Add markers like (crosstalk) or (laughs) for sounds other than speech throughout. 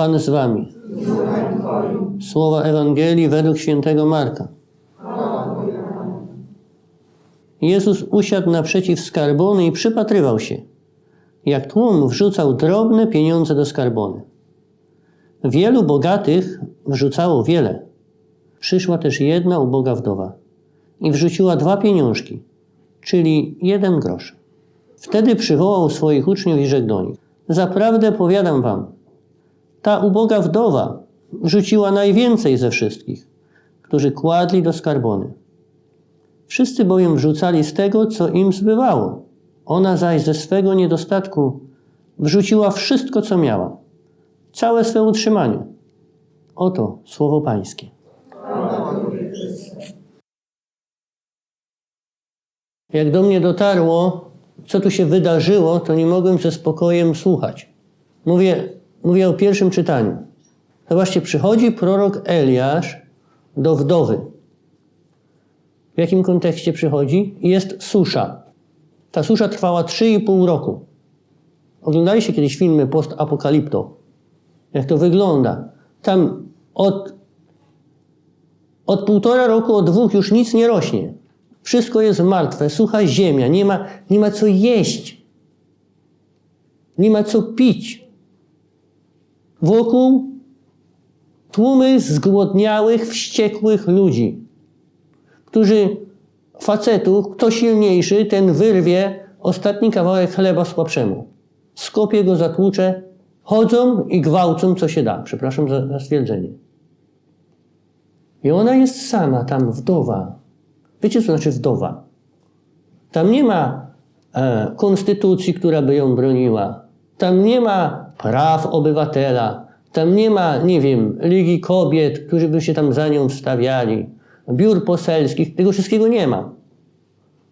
Pan z wami. Słowa Ewangelii według świętego Marka. Jezus usiadł naprzeciw skarbony i przypatrywał się, jak tłum wrzucał drobne pieniądze do skarbony. Wielu bogatych wrzucało wiele. Przyszła też jedna uboga wdowa i wrzuciła dwa pieniążki, czyli jeden grosz. Wtedy przywołał swoich uczniów i rzekł do nich: Zaprawdę powiadam wam, ta uboga wdowa wrzuciła najwięcej ze wszystkich, którzy kładli do skarbony. Wszyscy bowiem wrzucali z tego, co im zbywało. Ona zaś ze swego niedostatku wrzuciła wszystko, co miała, całe swe utrzymanie. Oto słowo Pańskie. Jak do mnie dotarło, co tu się wydarzyło, to nie mogłem ze spokojem słuchać. Mówię, mówię o pierwszym czytaniu. Zobaczcie, przychodzi prorok Eliasz do wdowy. W jakim kontekście przychodzi? Jest susza. Ta susza trwała 3,5 roku. Oglądaliście kiedyś filmy post-apokalipto? Jak to wygląda? Tam od, od półtora roku, od dwóch już nic nie rośnie. Wszystko jest martwe, sucha ziemia, nie ma, nie ma co jeść, nie ma co pić. Wokół tłumy zgłodniałych, wściekłych ludzi, którzy facetów, kto silniejszy, ten wyrwie ostatni kawałek chleba słabszemu. Skopie go zatłucze, chodzą i gwałcą, co się da. Przepraszam za, za stwierdzenie. I ona jest sama, tam wdowa, Wiecie, co znaczy wdowa? Tam nie ma e, konstytucji, która by ją broniła. Tam nie ma praw obywatela. Tam nie ma, nie wiem, Ligi Kobiet, którzy by się tam za nią wstawiali. Biur poselskich. Tego wszystkiego nie ma.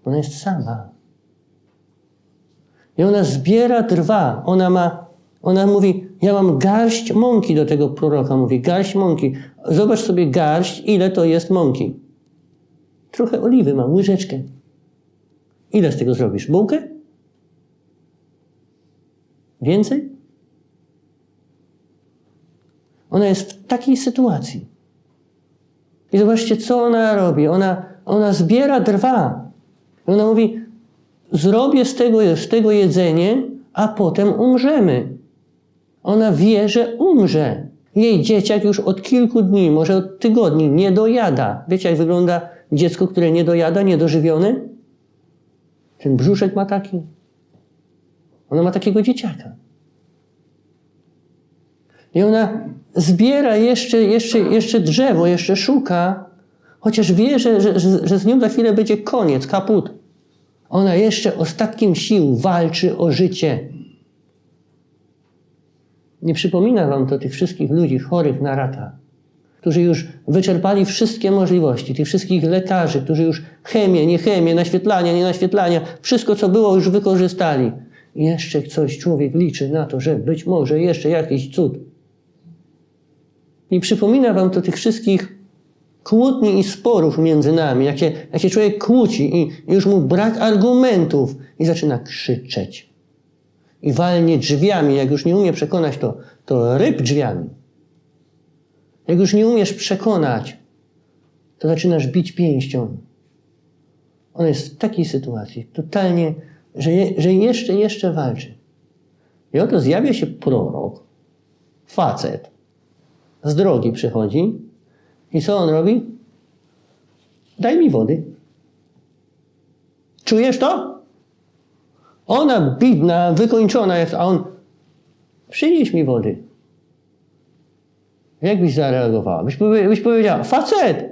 Ona jest sama. I ona zbiera drwa. Ona ma, ona mówi, ja mam garść mąki do tego proroka. Mówi, garść mąki. Zobacz sobie garść, ile to jest mąki. Trochę oliwy mam, łyżeczkę. Ile z tego zrobisz? Bułkę? Więcej? Ona jest w takiej sytuacji. I zobaczcie, co ona robi. Ona, ona zbiera drwa. I ona mówi, zrobię z tego, z tego jedzenie, a potem umrzemy. Ona wie, że umrze. Jej dzieciak już od kilku dni, może od tygodni nie dojada. Wiecie, jak wygląda dziecko, które nie dojada, niedożywione? Ten brzuszek ma taki. Ona ma takiego dzieciaka. I ona zbiera jeszcze, jeszcze, jeszcze drzewo, jeszcze szuka, chociaż wie, że, że, że z nią za chwilę będzie koniec, kaput. Ona jeszcze ostatkiem sił walczy o życie. Nie przypomina wam to tych wszystkich ludzi chorych na raka, którzy już wyczerpali wszystkie możliwości, tych wszystkich lekarzy, którzy już chemię, nie chemię, naświetlania, nie naświetlania, wszystko co było już wykorzystali. I jeszcze coś człowiek liczy na to, że być może jeszcze jakiś cud. Nie przypomina wam to tych wszystkich kłótni i sporów między nami, jakie, jakie człowiek kłóci i, i już mu brak argumentów i zaczyna krzyczeć. I walnie drzwiami, jak już nie umie przekonać, to, to ryb drzwiami. Jak już nie umiesz przekonać, to zaczynasz bić pięścią. On jest w takiej sytuacji, totalnie, że, je, że jeszcze, jeszcze walczy. I oto zjawia się prorok, facet, z drogi przychodzi i co on robi? Daj mi wody. Czujesz to? Ona bidna, wykończona jest, a on przynieś mi wody. Jak byś zareagowała? Byś, byś powiedziała, facet!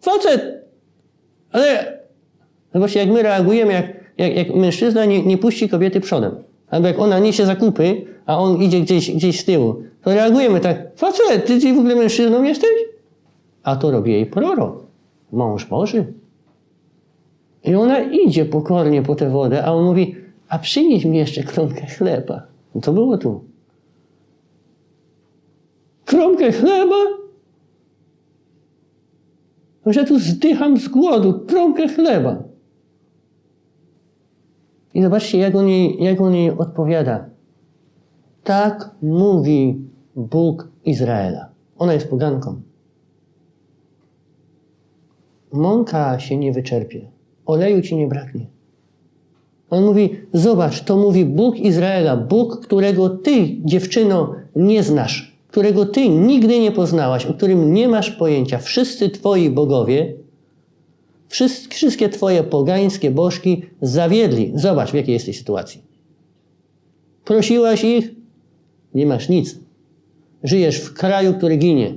Facet! Ale zobaczcie, jak my reagujemy, jak, jak, jak mężczyzna nie, nie puści kobiety przodem. Albo jak ona niesie zakupy, a on idzie gdzieś, gdzieś z tyłu, to reagujemy tak, facet, ty, ty w ogóle mężczyzną jesteś? A to robi jej prorok, mąż Boży. I ona idzie pokornie po tę wodę, a on mówi, a przynieś mi jeszcze kromkę chleba. No to było tu. Kromkę chleba? Że tu zdycham z głodu, kromkę chleba. I zobaczcie, jak on jej, jak on jej odpowiada. Tak mówi Bóg Izraela. Ona jest poganką. Mąka się nie wyczerpie, oleju ci nie braknie. On mówi: Zobacz, to mówi Bóg Izraela, Bóg, którego ty, dziewczyno, nie znasz, którego ty nigdy nie poznałaś, o którym nie masz pojęcia. Wszyscy twoi bogowie, wszystkie twoje pogańskie bożki zawiedli. Zobacz, w jakiej jesteś sytuacji. Prosiłaś ich, nie masz nic. Żyjesz w kraju, który ginie.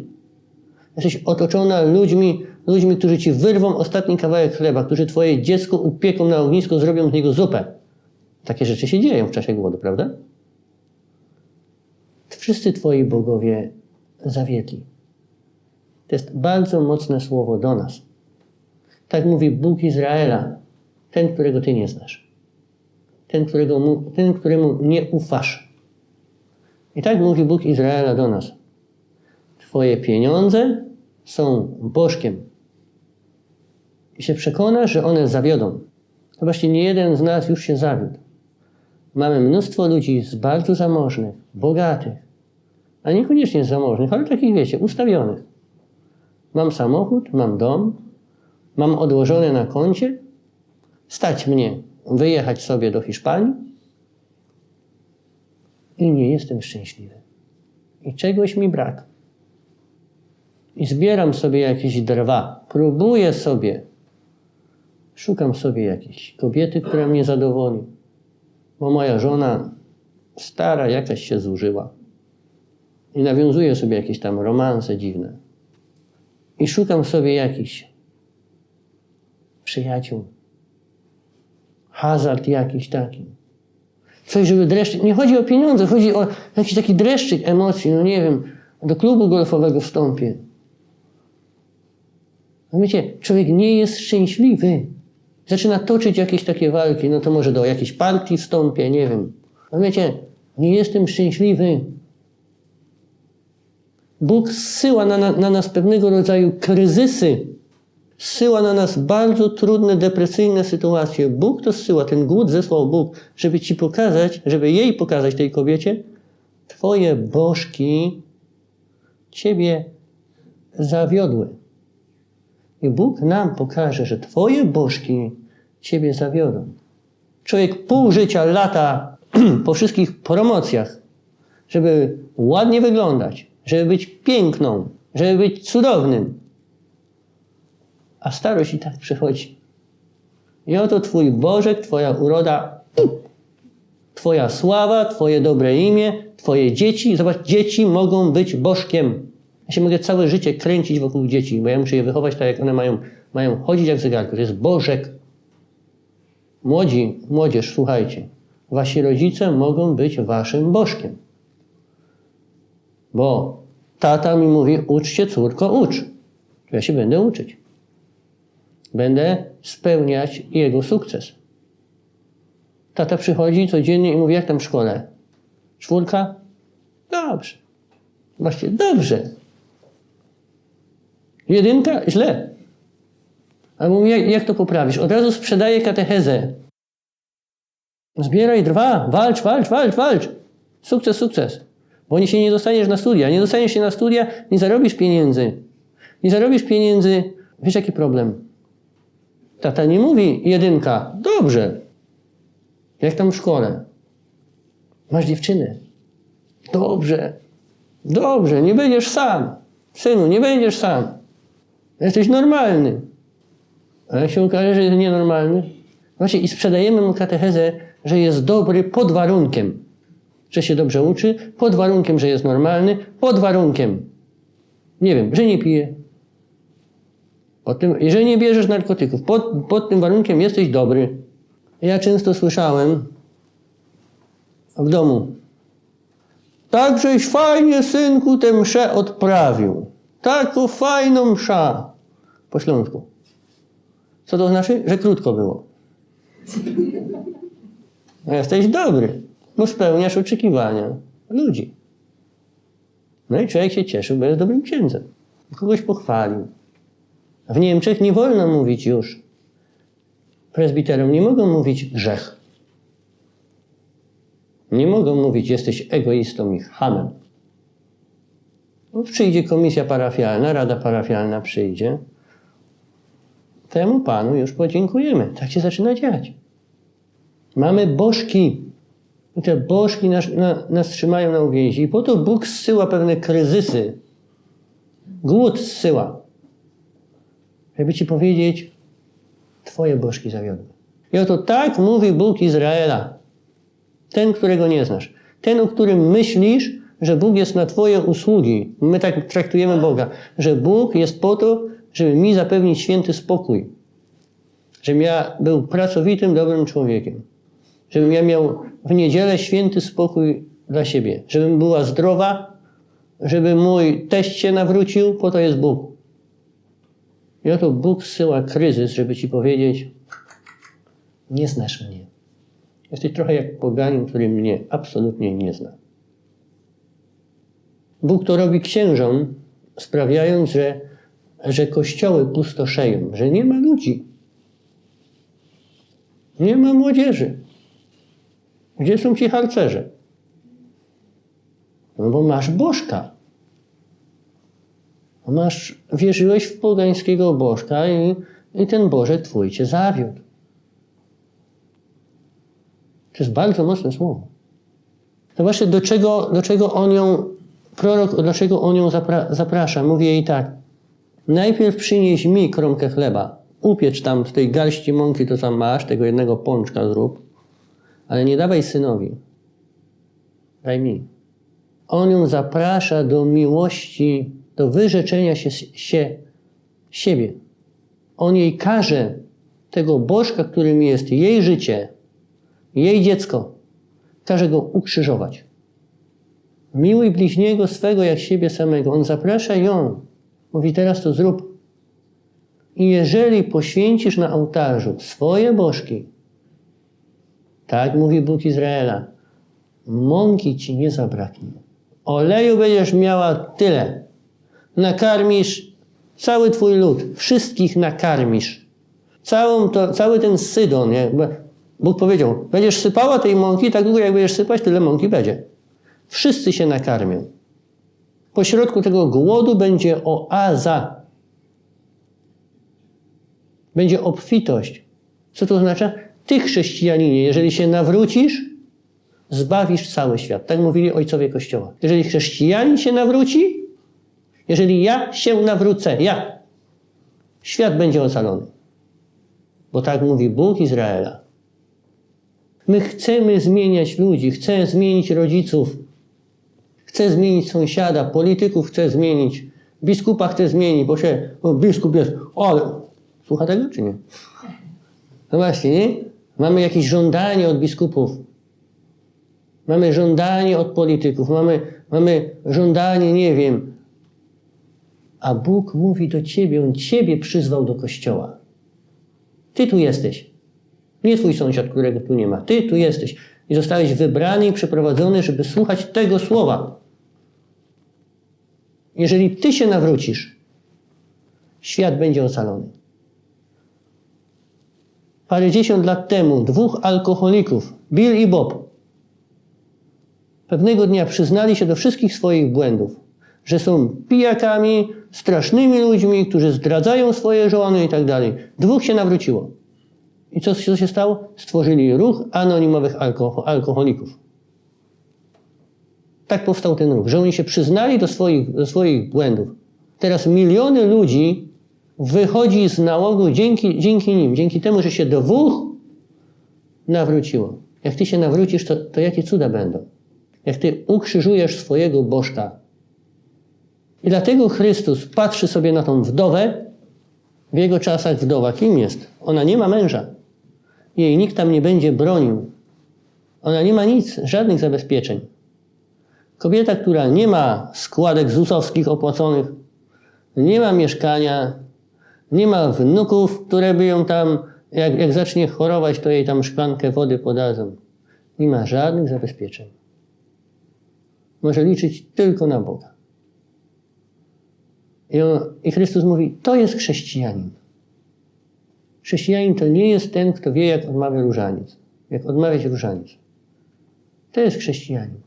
Jesteś otoczona ludźmi, ludźmi, którzy ci wyrwą ostatni kawałek chleba, którzy twoje dziecko upieką na ognisku, zrobią z niego zupę. Takie rzeczy się dzieją w czasie głodu, prawda? Wszyscy twoi bogowie zawiedli. To jest bardzo mocne słowo do nas. Tak mówi Bóg Izraela, ten, którego ty nie znasz. Ten, którego ten któremu nie ufasz. I tak mówi Bóg Izraela do nas. Twoje pieniądze są bożkiem. I się przekonasz, że one zawiodą. To właśnie nie jeden z nas już się zawiódł. Mamy mnóstwo ludzi z bardzo zamożnych, bogatych, a niekoniecznie zamożnych, ale takich wiecie, ustawionych. Mam samochód, mam dom, mam odłożone na koncie, stać mnie wyjechać sobie do Hiszpanii i nie jestem szczęśliwy. I czegoś mi brak. I zbieram sobie jakieś drwa, próbuję sobie, szukam sobie jakiejś kobiety, która mnie zadowoli, bo moja żona stara jakaś się zużyła. I nawiązuję sobie jakieś tam romanse dziwne. I szukam sobie jakichś przyjaciół. Hazard jakiś taki. Coś, żeby dreszczyk. Nie chodzi o pieniądze, chodzi o jakiś taki dreszczyk emocji. No nie wiem, do klubu golfowego wstąpię. Wiecie, człowiek nie jest szczęśliwy. Zaczyna toczyć jakieś takie walki, no to może do jakiejś partii wstąpię, nie wiem. No wiecie, nie jestem szczęśliwy. Bóg zsyła na, na, na nas pewnego rodzaju kryzysy, zsyła na nas bardzo trudne, depresyjne sytuacje. Bóg to zsyła, ten głód zesłał Bóg, żeby ci pokazać, żeby jej pokazać, tej kobiecie, twoje bożki ciebie zawiodły. I Bóg nam pokaże, że twoje bożki ciebie zawiodą. Człowiek pół życia lata (clears throat) po wszystkich promocjach, żeby ładnie wyglądać, żeby być piękną, żeby być cudownym. A starość i tak przychodzi. I oto Twój Bożek, Twoja uroda, Twoja sława, Twoje dobre imię, Twoje dzieci. Zobacz, dzieci mogą być Bożkiem. Ja się mogę całe życie kręcić wokół dzieci, bo ja muszę je wychować tak, jak one mają, mają chodzić jak zegarki. To jest Bożek. Młodzi, młodzież, słuchajcie. Wasi rodzice mogą być Waszym Bożkiem. Bo tata mi mówi, uczcie córko, ucz. To ja się będę uczyć. Będę spełniać jego sukces. Tata przychodzi codziennie i mówi, jak tam w szkole? Czwórka? Dobrze. Właśnie, dobrze. Jedynka? Źle. Albo mówi, jak, jak to poprawisz? Od razu sprzedaję katechezę. Zbieraj drwa, walcz, walcz, walcz, walcz. Sukces, sukces. Bo nie się nie dostaniesz na studia. Nie dostaniesz się na studia, nie zarobisz pieniędzy. Nie zarobisz pieniędzy. Wiesz jaki problem? Tata nie mówi jedynka. Dobrze. Jak tam w szkole? Masz dziewczynę. Dobrze. Dobrze, nie będziesz sam. Synu, nie będziesz sam. Jesteś normalny. A jak się okaże, że jest nienormalny? Właśnie i sprzedajemy mu katechezę, że jest dobry pod warunkiem, że się dobrze uczy, pod warunkiem, że jest normalny, pod warunkiem, nie wiem, że nie pije. Pod tym, jeżeli nie bierzesz narkotyków, pod, pod tym warunkiem jesteś dobry. Ja często słyszałem w domu, tak żeś fajnie, synku, tę mszę odprawił. Taką fajną msza. Po śląsku. Co to znaczy? Że krótko było. (laughs) No jesteś dobry, bo spełniasz oczekiwania ludzi. No i człowiek się cieszył, bo jest dobrym księdzem. Kogoś pochwalił. W Niemczech nie wolno mówić już. Prezbiterom nie mogą mówić grzech. Nie mogą mówić, jesteś egoistą i hamem. Przyjdzie komisja parafialna, rada parafialna przyjdzie. Temu Panu już podziękujemy. Tak się zaczyna dziać. Mamy bożki. I te bożki nas, na, nas trzymają na uwięzi. I po to Bóg zsyła pewne kryzysy. Głód zsyła. Żeby ci powiedzieć, twoje bożki zawiodły. I oto tak mówi Bóg Izraela. Ten, którego nie znasz. Ten, o którym myślisz, że Bóg jest na twoje usługi. My tak traktujemy Boga. Że Bóg jest po to, żeby mi zapewnić święty spokój. Żebym ja był pracowitym, dobrym człowiekiem. Żebym ja miał w niedzielę święty spokój dla siebie. Żebym była zdrowa, żeby mój teść się nawrócił, po to jest Bóg. I oto Bóg zsyła kryzys, żeby ci powiedzieć, nie znasz mnie. Jesteś trochę jak poganin, który mnie absolutnie nie zna. Bóg to robi księżom, sprawiając, że, że kościoły pustoszeją, że nie ma ludzi. Nie ma młodzieży. Gdzie są ci harcerze? No bo masz bożka. Masz, wierzyłeś w pogańskiego bożka i, i ten Boże twój cię zawiódł. To jest bardzo mocne słowo. Zobaczcie, do czego, do czego on ją, prorok, dlaczego on ją zapra, zaprasza. Mówi jej tak. Najpierw przynieś mi kromkę chleba. Upiecz tam w tej garści mąki, to tam masz, tego jednego pączka zrób. Ale nie dawaj synowi. Daj mi. On ją zaprasza do miłości, do wyrzeczenia się, się siebie. On jej każe tego bożka, którym jest jej życie, jej dziecko, każe go ukrzyżować. Miłuj bliźniego swego jak siebie samego. On zaprasza ją. Mówi, teraz to zrób. I jeżeli poświęcisz na ołtarzu swoje bożki, tak mówi Bóg Izraela, mąki ci nie zabraknie. Oleju będziesz miała tyle. Nakarmisz cały twój lud, wszystkich nakarmisz. Całą to, cały ten Sydon, nie? Bóg powiedział, będziesz sypała tej mąki, tak długo jak będziesz sypać, tyle mąki będzie. Wszyscy się nakarmią. Po środku tego głodu będzie oaza. Będzie obfitość. Co to oznacza? Ty, chrześcijaninie, jeżeli się nawrócisz, zbawisz cały świat. Tak mówili ojcowie Kościoła. Jeżeli chrześcijanin się nawróci, jeżeli ja się nawrócę, ja, świat będzie ocalony. Bo tak mówi Bóg Izraela. My chcemy zmieniać ludzi, chcę zmienić rodziców, chcę zmienić sąsiada, polityków chcę zmienić, biskupa chcę zmienić, bo się, o, biskup jest, ale, słucha tego czy nie? No właśnie, nie? Mamy jakieś żądanie od biskupów. Mamy żądanie od polityków. Mamy, mamy żądanie, nie wiem. A Bóg mówi do ciebie, On ciebie przyzwał do kościoła. Ty tu jesteś. Nie twój sąsiad, którego tu nie ma. Ty tu jesteś. I zostałeś wybrany i przeprowadzony, żeby słuchać tego słowa. Jeżeli ty się nawrócisz, świat będzie ocalony. Parędziesiąt lat temu dwóch alkoholików, Bill i Bob, pewnego dnia przyznali się do wszystkich swoich błędów, że są pijakami, strasznymi ludźmi, którzy zdradzają swoje żony i tak dalej. Dwóch się nawróciło. I co, co się stało? Stworzyli ruch anonimowych alkohol, alkoholików. Tak powstał ten ruch, że oni się przyznali do swoich, do swoich błędów. Teraz miliony ludzi wychodzi z nałogu dzięki, dzięki nim, dzięki temu, że się dwóch nawróciło. Jak ty się nawrócisz, to, to jakie cuda będą? Jak ty ukrzyżujesz swojego bożka. I dlatego Chrystus patrzy sobie na tą wdowę. W jego czasach wdowa kim jest? Ona nie ma męża. Jej nikt tam nie będzie bronił. Ona nie ma nic, żadnych zabezpieczeń. Kobieta, która nie ma składek ZUS-owskich opłaconych, nie ma mieszkania, nie ma wnuków, które by ją tam, jak, jak zacznie chorować, to jej tam szklankę wody podadzą. Nie ma żadnych zabezpieczeń. Może liczyć tylko na Boga. I, on, I Chrystus mówi, to jest chrześcijanin. Chrześcijanin to nie jest ten, kto wie, jak odmawia różaniec. Jak odmawiać różaniec. To jest chrześcijanin.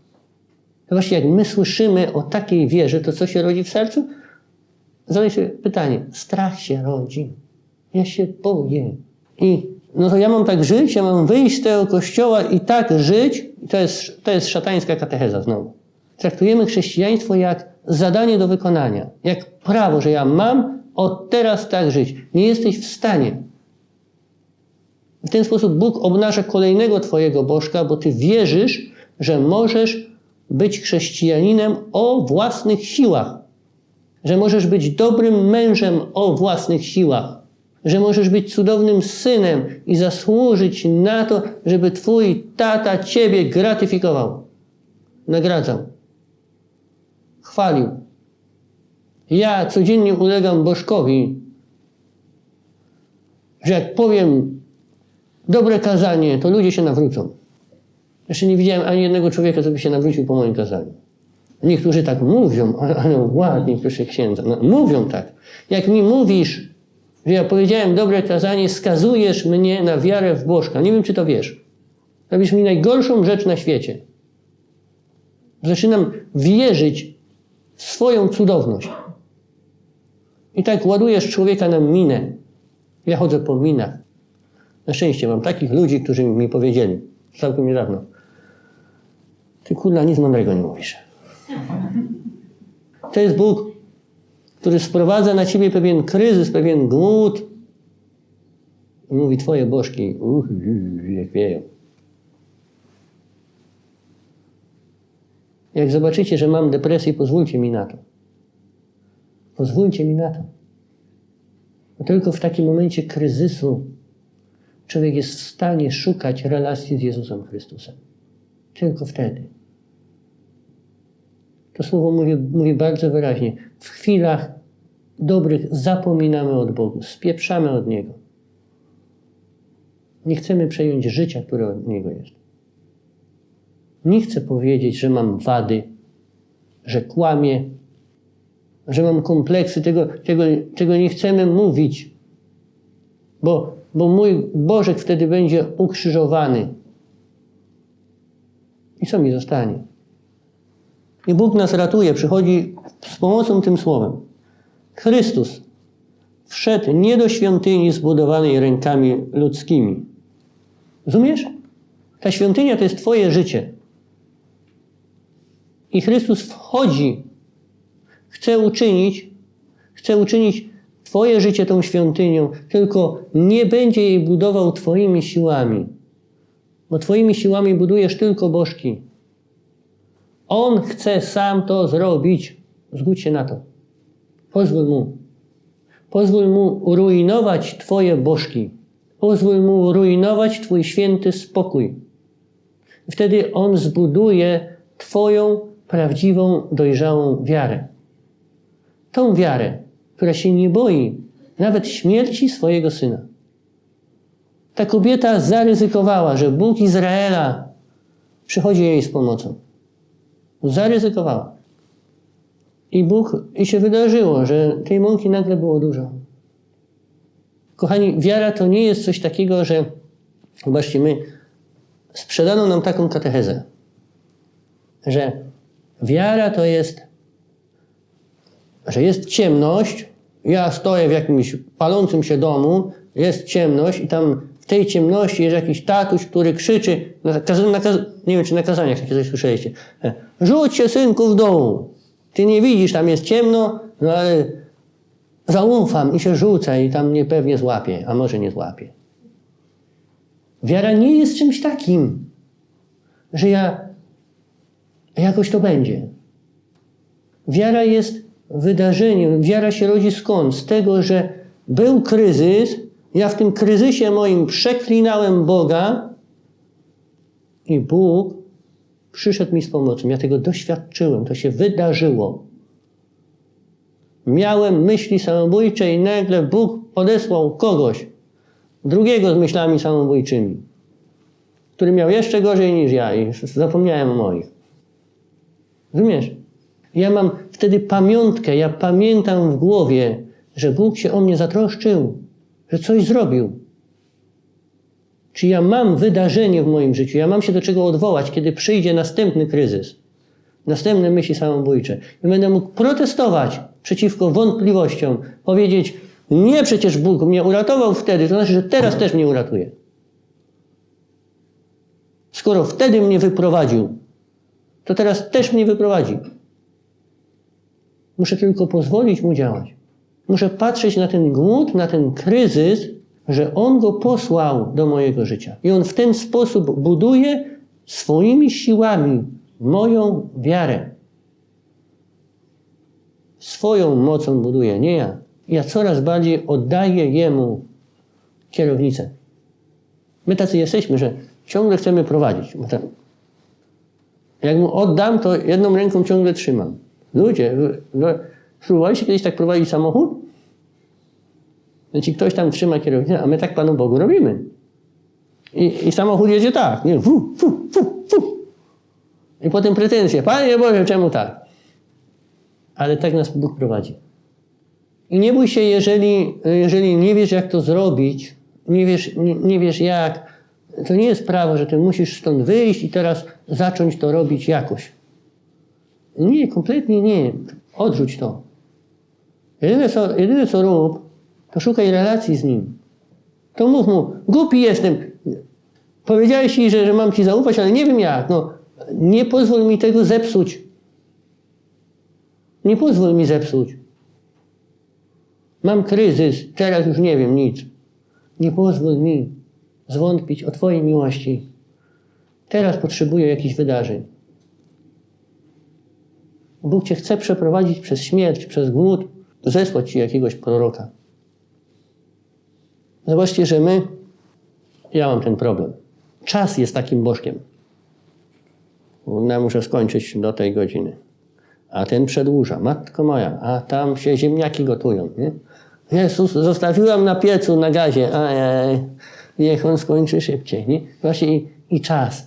To właśnie jak my słyszymy o takiej wierze, to co się rodzi w sercu? Zadaj sobie pytanie. Strach się rodzi. Ja się boję. I no to ja mam tak żyć, ja mam wyjść z tego kościoła i tak żyć. I to jest, to jest szatańska katecheza znowu. Traktujemy chrześcijaństwo jak zadanie do wykonania. Jak prawo, że ja mam od teraz tak żyć. Nie jesteś w stanie. W ten sposób Bóg obnaża kolejnego Twojego bożka, bo Ty wierzysz, że możesz być chrześcijaninem o własnych siłach. Że możesz być dobrym mężem o własnych siłach. Że możesz być cudownym synem i zasłużyć na to, żeby Twój tata Ciebie gratyfikował, nagradzał, chwalił. Ja codziennie ulegam bożkowi, że jak powiem dobre kazanie, to ludzie się nawrócą. Jeszcze nie widziałem ani jednego człowieka, co by się nawrócił po moim kazaniu. Niektórzy tak mówią, ale, ładnie, proszę księdza. No, mówią tak. Jak mi mówisz, że ja powiedziałem dobre kazanie, skazujesz mnie na wiarę w Bożka. Nie wiem, czy to wiesz. Robisz mi najgorszą rzecz na świecie. Zaczynam wierzyć swoją cudowność. I tak ładujesz człowieka na minę. Ja chodzę po minach. Na szczęście mam takich ludzi, którzy mi powiedzieli całkiem niedawno. Ty kurna nic mądrego nie mówisz. To jest Bóg, który sprowadza na ciebie pewien kryzys, pewien głód. I mówi, twoje bożki, uch, jak wieją. Jak zobaczycie, że mam depresję, pozwólcie mi na to. Pozwólcie mi na to. Bo tylko w takim momencie kryzysu człowiek jest w stanie szukać relacji z Jezusem Chrystusem. Tylko wtedy. To słowo mówi, mówi bardzo wyraźnie. W chwilach dobrych zapominamy od Boga, spieprzamy od Niego. Nie chcemy przejąć życia, które od Niego jest. Nie chcę powiedzieć, że mam wady, że kłamię, że mam kompleksy, tego, tego, tego nie chcemy mówić, bo, bo mój Bożek wtedy będzie ukrzyżowany. I co mi zostanie? I Bóg nas ratuje, przychodzi z pomocą tym słowem. Chrystus wszedł nie do świątyni zbudowanej rękami ludzkimi. Rozumiesz? Ta świątynia to jest Twoje życie. I Chrystus wchodzi, chce uczynić, chce uczynić Twoje życie tą świątynią, tylko nie będzie jej budował Twoimi siłami. Bo Twoimi siłami budujesz tylko bożki. On chce sam to zrobić. Zgódź się na to. Pozwól mu. Pozwól mu rujnować Twoje bożki. Pozwól mu rujnować Twój święty spokój. Wtedy on zbuduje Twoją prawdziwą, dojrzałą wiarę. Tą wiarę, która się nie boi nawet śmierci swojego syna. Ta kobieta zaryzykowała, że Bóg Izraela przychodzi jej z pomocą. Zaryzykowała. I Bóg, i się wydarzyło, że tej mąki nagle było dużo. Kochani, wiara to nie jest coś takiego, że zobaczcie, my sprzedano nam taką katechezę, że wiara to jest, że jest ciemność, ja stoję w jakimś palącym się domu, jest ciemność i tam w tej ciemności jest jakiś tatuś, który krzyczy, nakaz, nakaz, nie wiem czy na kazaniach takie coś słyszeliście, rzuć się synku w domu, ty nie widzisz, tam jest ciemno, no ale zaufam i się rzuca i tam mnie pewnie złapie, a może nie złapie. Wiara nie jest czymś takim, że ja jakoś to będzie. Wiara jest wydarzeniem. Wiara się rodzi skąd? Z tego, że był kryzys, ja w tym kryzysie moim przeklinałem Boga i Bóg przyszedł mi z pomocą. Ja tego doświadczyłem, to się wydarzyło. Miałem myśli samobójcze i nagle Bóg podesłał kogoś, drugiego z myślami samobójczymi, który miał jeszcze gorzej niż ja i zapomniałem o moich. Rozumiesz? Ja mam wtedy pamiątkę, ja pamiętam w głowie, że Bóg się o mnie zatroszczył, że coś zrobił. Czy ja mam wydarzenie w moim życiu, ja mam się do czego odwołać, kiedy przyjdzie następny kryzys. następne myśli samobójcze. I będę mógł protestować przeciwko wątpliwościom, powiedzieć, nie przecież Bóg mnie uratował wtedy, to znaczy, że teraz też mnie uratuje. Skoro wtedy mnie wyprowadził, to teraz też mnie wyprowadzi. Muszę tylko pozwolić mu działać. Muszę patrzeć na ten głód, na ten kryzys, że on go posłał do mojego życia. I on w ten sposób buduje swoimi siłami moją wiarę. Swoją mocą buduje, nie ja. Ja coraz bardziej oddaję jemu kierownicę. My tacy jesteśmy, że ciągle chcemy prowadzić. Jak mu oddam, to jedną ręką ciągle trzymam. Ludzie, spróbowaliście kiedyś tak prowadzić samochód? Znaczy ktoś tam trzyma kierownicę, a my tak Panu Bogu robimy. I, i samochód jedzie tak, nie? Fu, fu, fu, fu. I potem pretensje. Panie Boże, czemu tak? Ale tak nas Bóg prowadzi. I nie bój się, jeżeli, jeżeli nie wiesz, jak to zrobić, nie wiesz, nie, nie wiesz jak, to nie jest prawo, że ty musisz stąd wyjść i teraz zacząć to robić jakoś. Nie, kompletnie nie. Odrzuć to. Jedyne co, jedyne co rób, to szukaj relacji z nim. To mów mu, głupi jestem. Powiedziałeś ci, że, że mam ci zaufać, ale nie wiem jak. No, nie pozwól mi tego zepsuć. Nie pozwól mi zepsuć. Mam kryzys, teraz już nie wiem nic. Nie pozwól mi zwątpić o Twojej miłości. Teraz potrzebuję jakichś wydarzeń. Bóg Cię chce przeprowadzić przez śmierć, przez głód, zesłać Ci jakiegoś proroka. Zobaczcie, że my, ja mam ten problem. Czas jest takim bożkiem. Ja muszę skończyć do tej godziny. A ten przedłuża. Matko moja, a tam się ziemniaki gotują. Nie? Jezus, zostawiłam na piecu, na gazie. Ajaj, niech on skończy szybciej. Nie? Właśnie i, i czas.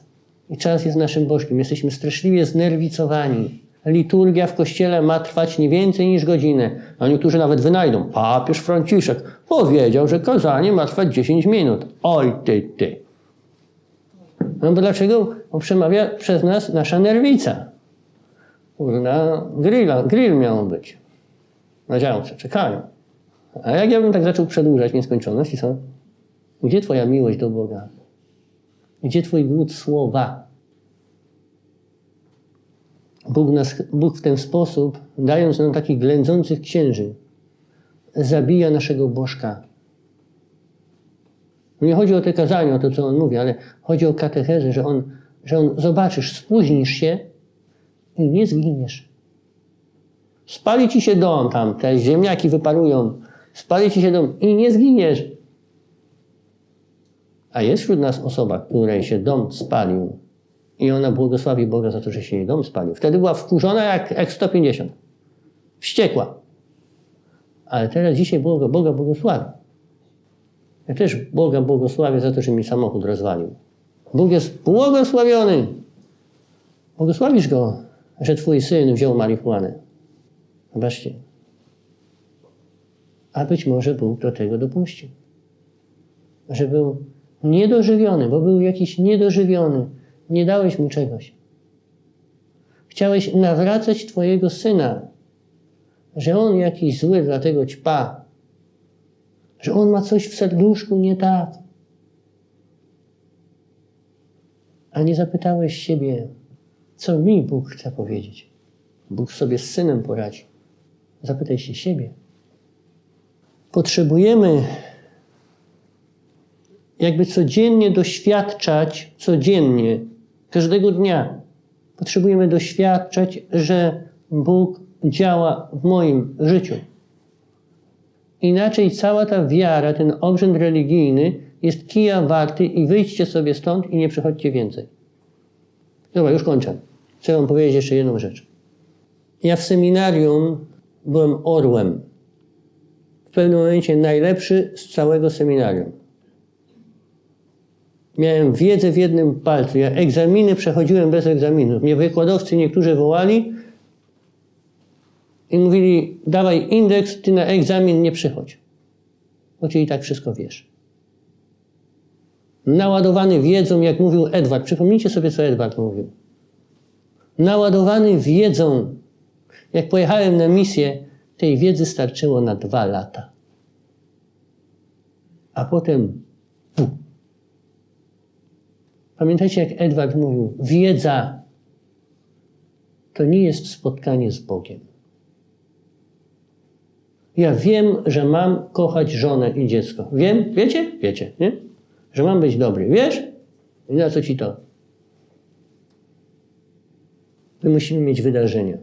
I czas jest naszym bożkiem. Jesteśmy straszliwie znerwicowani. Liturgia w kościele ma trwać nie więcej niż godzinę. A niektórzy nawet wynajdą. Papież Franciszek powiedział, że kazanie ma trwać 10 minut. Oj, ty, ty. No bo dlaczego? Bo przemawia przez nas nasza nerwica. Kurna, grilla, grill miał być. Na działce, czekają. A jak ja bym tak zaczął przedłużać nieskończoność i co? Gdzie twoja miłość do Boga? Gdzie twój głód słowa? Bóg, nas, Bóg w ten sposób, dając nam takich ględzących księży, zabija naszego bożka. Nie chodzi o te kazania, o to, co on mówi, ale chodzi o katechezę, że on, że on zobaczysz, spóźnisz się i nie zginiesz. Spali ci się dom tam, te ziemniaki wyparują, spali ci się dom i nie zginiesz. A jest wśród nas osoba, której się dom spalił i ona błogosławi Boga za to, że się jej dom spalił. Wtedy była wkurzona jak, jak 150. Wściekła. Ale teraz dzisiaj Boga, Boga błogosławi. Ja też Boga błogosławię za to, że mi samochód rozwalił. Bóg jest błogosławiony. Błogosławisz Go, że Twój syn wziął marihuanę. Zobaczcie. A być może Bóg do tego dopuścił. Że był niedożywiony, bo był jakiś niedożywiony. Nie dałeś mu czegoś. Chciałeś nawracać Twojego syna, że on jakiś zły, dlatego ćpa. Że on ma coś w serduszku nie tak. A nie zapytałeś siebie, co mi Bóg chce powiedzieć. Bóg sobie z synem poradzi. Zapytaj się siebie. Potrzebujemy jakby codziennie doświadczać, codziennie, każdego dnia, potrzebujemy doświadczać, że Bóg działa w moim życiu. Inaczej cała ta wiara, ten obrzęd religijny jest kija warty i wyjdźcie sobie stąd i nie przychodźcie więcej. Dobra, już kończę. Chcę wam powiedzieć jeszcze jedną rzecz. Ja w seminarium byłem orłem. W pewnym momencie najlepszy z całego seminarium. Miałem wiedzę w jednym palcu. Ja egzaminy przechodziłem bez egzaminów. Mnie wykładowcy niektórzy wołali i mówili, dawaj indeks, ty na egzamin nie przychodź. Bo i tak wszystko wiesz. Naładowany wiedzą, jak mówił Edward. Przypomnijcie sobie, co Edward mówił. naładowany wiedzą. Jak pojechałem na misję, tej wiedzy starczyło na dwa lata. A potem pu. Pamiętajcie, jak Edward mówił, wiedza to nie jest spotkanie z Bogiem. Ja wiem, że mam kochać żonę i dziecko. Wiem? Wiecie? Wiecie, nie? Że mam być dobry. Wiesz? I na co ci to? My musimy mieć wydarzenia.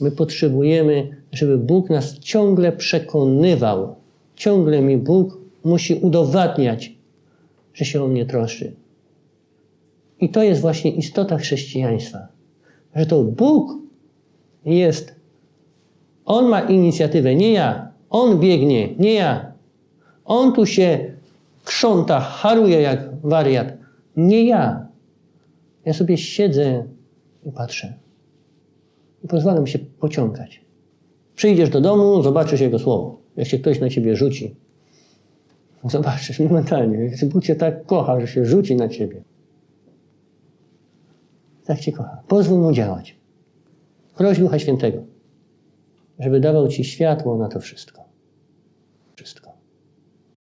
My potrzebujemy, żeby Bóg nas ciągle przekonywał. Ciągle mi Bóg musi udowadniać, że się o mnie troszczy. I to jest właśnie istota chrześcijaństwa. Że to Bóg jest, On ma inicjatywę, nie ja. On biegnie, nie ja. On tu się krząta, haruje jak wariat, nie ja. Ja sobie siedzę i patrzę. I pozwalam się pociągać. Przyjdziesz do domu, zobaczysz Jego słowo. Jak się ktoś na ciebie rzuci, zobaczysz momentalnie. Bóg cię tak kocha, że się rzuci na ciebie. Tak cię kocha. Pozwól mu działać. Proś Ducha Świętego, żeby dawał ci światło na to wszystko.